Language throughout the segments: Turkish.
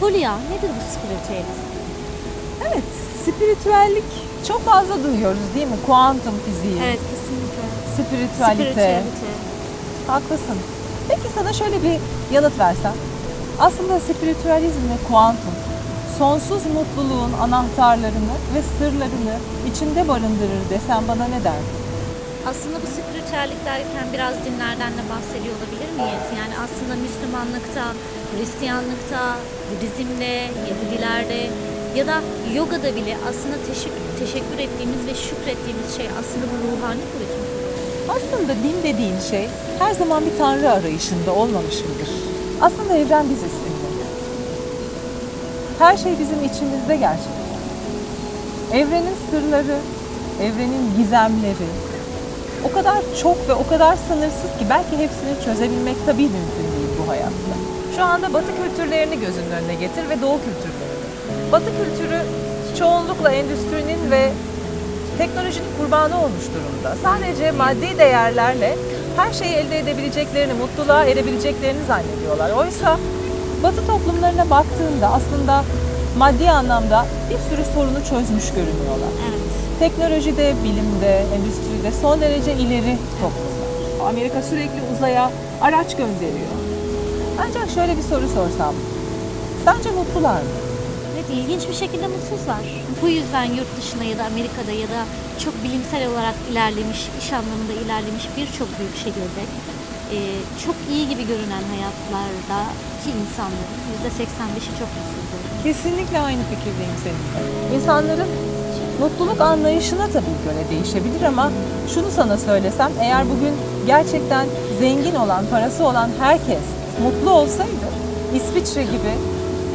Fulya nedir bu spiritüelizm? Evet, spiritüellik çok fazla duyuyoruz değil mi? Kuantum fiziği, Evet kesinlikle. Spiritüelite. Haklısın. Peki sana şöyle bir yanıt versem. Aslında spiritüalizm ve kuantum sonsuz mutluluğun anahtarlarını ve sırlarını içinde barındırır desem bana ne derdin? Aslında bu spiritüellik derken biraz dinlerden de bahsediyor olabilir miyiz? Yani aslında Müslümanlıkta, Hristiyanlıkta, Budizm'de, Yahudilerde ya da yogada bile aslında teşekkür, teşekkür ettiğimiz ve şükrettiğimiz şey aslında bu ruhani mu? Aslında din dediğin şey her zaman bir tanrı arayışında olmamış mıdır? Aslında evren biziz. Her şey bizim içimizde gerçekten. Evrenin sırları, evrenin gizemleri o kadar çok ve o kadar sınırsız ki belki hepsini çözebilmek tabii mümkün değil bu hayatta. Şu anda Batı kültürlerini gözünün önüne getir ve Doğu kültürlerini. Batı kültürü çoğunlukla endüstrinin ve teknolojinin kurbanı olmuş durumda. Sadece maddi değerlerle her şeyi elde edebileceklerini, mutluluğa erebileceklerini zannediyorlar. Oysa Batı toplumlarına baktığında aslında maddi anlamda bir sürü sorunu çözmüş görünüyorlar. Evet. Teknolojide, bilimde, endüstride son derece ileri toplumlar. Amerika sürekli uzaya araç gönderiyor. Ancak şöyle bir soru sorsam. Sence mutlular mı? Evet ilginç bir şekilde mutsuzlar. Bu yüzden yurt dışına ya da Amerika'da ya da çok bilimsel olarak ilerlemiş, iş anlamında ilerlemiş birçok büyük şehirde e, çok iyi gibi görünen hayatlardaki insanların %85'i çok mutsuzdur. Kesinlikle aynı fikirdeyim seninle. İnsanların mutluluk anlayışına tabii göre değişebilir ama şunu sana söylesem eğer bugün gerçekten zengin olan, parası olan herkes mutlu olsaydı İsviçre gibi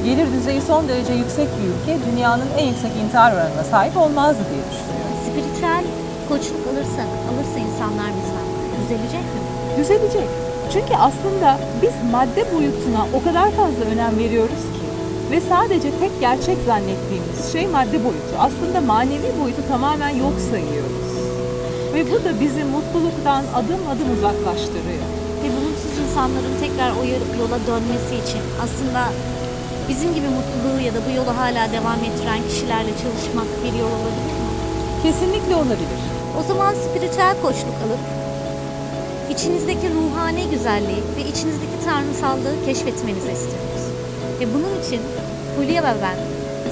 gelir düzeyi son derece yüksek bir ülke dünyanın en yüksek intihar oranına sahip olmazdı diye düşünüyorum. Spiritüel koçluk alırsak, alırsa insanlar bizden düzelecek mi? Düzelecek. Çünkü aslında biz madde boyutuna o kadar fazla önem veriyoruz ki ve sadece tek gerçek zannettiğimiz şey madde boyutu. Aslında manevi boyutu tamamen yok sayıyoruz. Ve bu da bizi mutluluktan adım adım uzaklaştırıyor. Ve bu mutsuz insanların tekrar o yola dönmesi için aslında bizim gibi mutluluğu ya da bu yolu hala devam ettiren kişilerle çalışmak bir yol olabilir mi? Kesinlikle olabilir. O zaman spiritüel koçluk alıp içinizdeki ruhani güzelliği ve içinizdeki tanrısallığı keşfetmenizi istiyoruz. Ve bunun için Hulya ve ben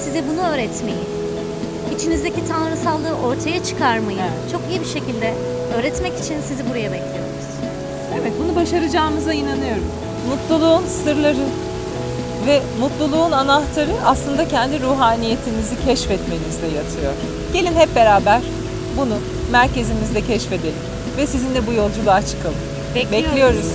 size bunu öğretmeyi, içinizdeki tanrısallığı ortaya çıkarmayı Evet. çok iyi bir şekilde öğretmek için sizi buraya bekliyoruz. Evet bunu başaracağımıza inanıyorum. Mutluluğun sırları ve mutluluğun anahtarı aslında kendi ruhaniyetinizi keşfetmenizde yatıyor. Gelin hep beraber bunu merkezimizde keşfedelim ve sizinle bu yolculuğa çıkalım. Bekliyoruz. Bekliyoruz.